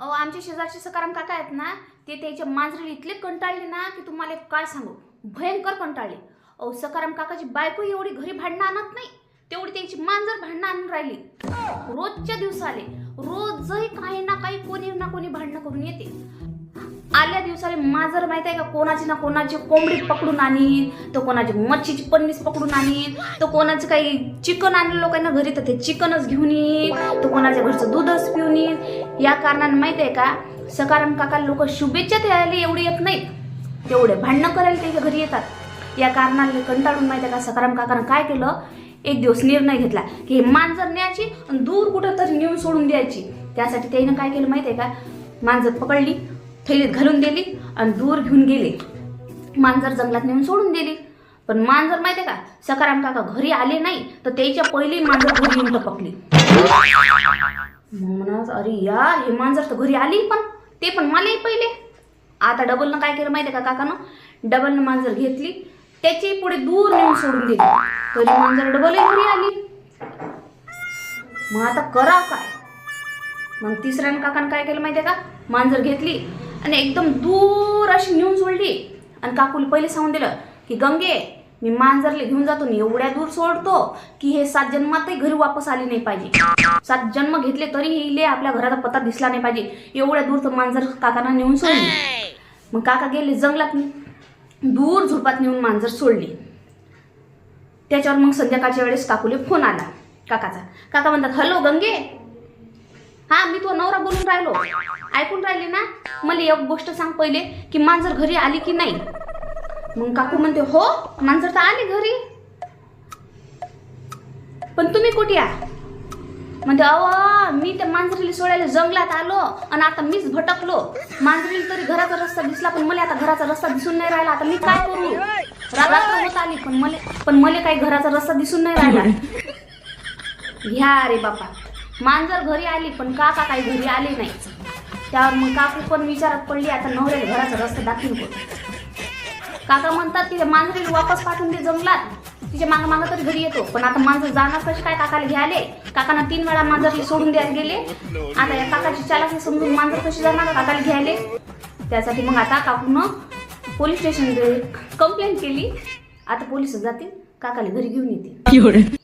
अहो आमचे शेजारचे सकाराम काका आहेत ना ते त्याच्या मांजरीला इतले कंटाळले ना की तुम्हाला काय सांगू. भयंकर कंटाळले. अहो सकाराम काकाची बायको एवढी घरी भांडणं आणत नाही तेवढी त्याची मांजर भांडणं आणून राहिली. रोजच्या दिवसाले रोजही काही ना काही कोणी ना कोणी भांडणं करून येते. आल्या दिवसाला मांजर माहीत आहे का? कोणाची ना कोणाची कोंबडी पकडून आणीन तर कोणाची मच्छीची पन्नीस पकडून आणीन तर कोणाचं काही चिकन आणलं लोकांना घरी तर ते चिकनच घेऊन येईन तर कोणाच्या घरचं दूधच पिऊन येईन. या कारणाने माहीत आहे का सकाराम काका लोक शुभेच्छा द्यायला एवढे येत नाहीत. तेवढे भांडणं करायला ते घरी येतात. या कारणाने कंटाळून माहिती आहे का सकाराम काकानं काय केलं? एक दिवस निर्णय घेतला की मांजर न्यायची आणि दूर कुठं तरी नेऊन सोडून द्यायची. त्यासाठी त्यानं काय केलं माहिती आहे का? मांजर पकडली थैलीत घालून दिली आणि दूर घेऊन गेले. मांजर जंगलात नेऊन सोडून दिली. पण मांजर माहिती का सकाराम काका घरी आले नाही तर त्याच्या पहिली मांजर घरी येऊन टपकली. म्हणत अरे या हे मांजर तर घरी आली पण ते पण मलाही पहिले. आता डबलनं काय केलं माहिती का काकानं? डबलनं मांजर घेतली त्याची पुढे दूर नेऊन सोडून दिली. तरी मांजर डबलही घरी आली. मग आता करा काय? मग तिसऱ्यानं काकानं काय केलं माहिती का? मांजर घेतली आणि एकदम दूर अशी नेऊन सोडली. आणि काकूला पहिले सांगून दिलं की गंगे मी मांजरले घेऊन जातो आणि एवढ्या दूर सोडतो की हे सात जन्मातही घरी वापस आले नाही पाहिजे. सात जन्म घेतले तरी हिले आपल्या घराचा पत्ता दिसला नाही पाहिजे. एवढ्या दूर तर मांजर काकांना नेऊन सोडली. मग काका गेले जंगलात दूर झुडपात नेऊन मांजर सोडली. त्याच्यावर मग संध्याकाळच्या वेळेस काकूले फोन आला काकाचा. काका म्हणतात हॅलो गंगे. हा मी तो नवरा बोलून राहिलो. ऐकून राहिले ना? मला एक गोष्ट सांग पहिले की मांजर घरी आली की नाही? मग काकू म्हणते हो मांजर तर आली घरी. पण तुम्ही कुठे या? म्हणते अव मी त्या मांजरीला सोडायला जंगलात आलो आणि आता मीच भटकलो. मांजरीला तरी घराचा रस्ता दिसला पण मला आता घराचा रस्ता दिसून नाही राहिला. आता मी काय करू? रात्र होत आली पण मला पण मला काही घराचा रस्ता दिसून नाही राहिला. घ्या रे बापा. मांजर घरी आली पण काका काही घरी आले नाही त्यावर मग काकू पण विचारात पडली आता नवऱ्याला घराचा रस्ता दाखवून काका म्हणतात तिथे मांजरीला वापस पाठवून दे जंगलात. तिच्या मागं मागं तरी घरी येतो. पण आता मांजर जाणार कसे काय काकाला घ्यायले? काकांना तीन वेळा मांजरला सोडून द्यायला गेले. आता या काकाची चालाकी समजून मांजर कशी जाणार काकाला घ्यायले? त्यासाठी मग आता काकूनं पोलीस स्टेशन कंप्लेंट केली. आता पोलीस जातील काकाला घरी घेऊन येतील.